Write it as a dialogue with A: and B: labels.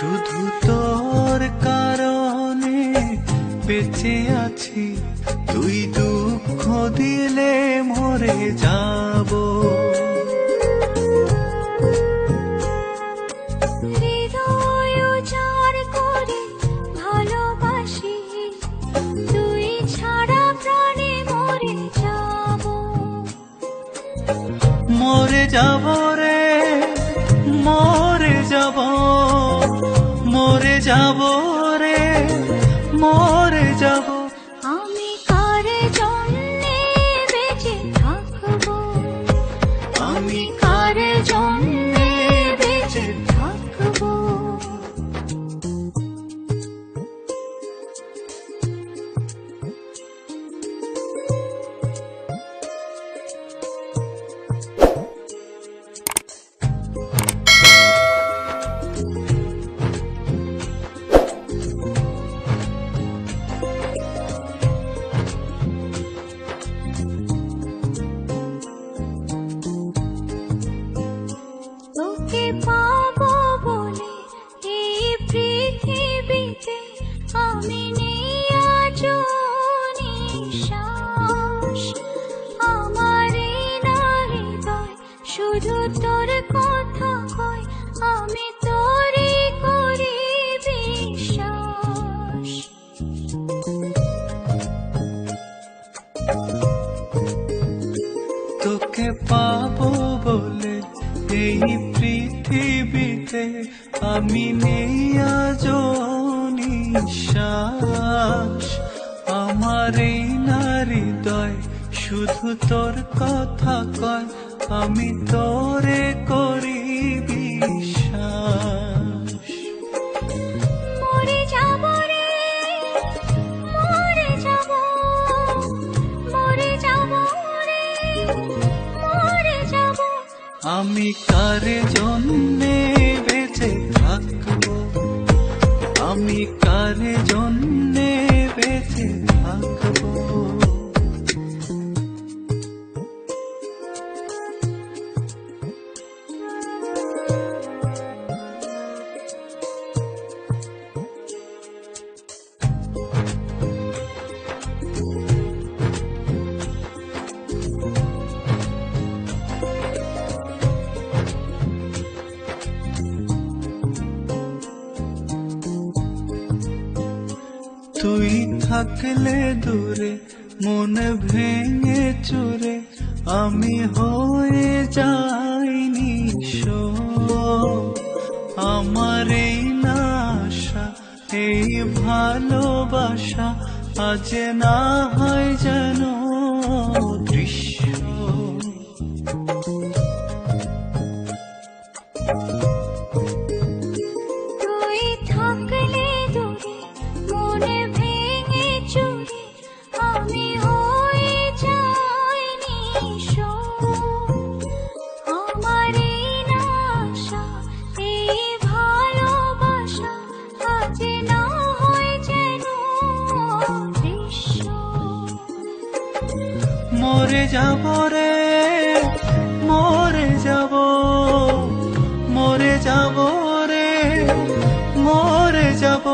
A: শুধু তোর কারণে বেঁচে আছি। তুই দুঃখ দিলে মরে যাব।
B: হৃদয় উজাড় করে ভালোবাসি তুই ছাড়া প্রাণে মরে যাব।
A: রে মরে যাব। যাব রে মরে যাব
B: আমি নেই আজ নিঃশ্বাস আমার না হৃদয় শুধু তোর কথা কয়, আমি তোরই করি
A: তোকে পাবো বলে এই পৃথিবীতে আমি নেই আজ নিশ্বাস। আমার এই নারীদয় শুধু তোর কথা কয়, আমি তোরে করি আমি কার জন্যে বেঁচে থাকব? আমি কার জন্যে তুই থাকলে দূরে, মন ভেঙে চুরে, আমি হয়ে যাইনি আমার এই না আশা এই ভালোবাসা, আজ না হয় যেন দৃশ্য। মরে যাব রে মরে যাব মরে যাব রে মরে যাব।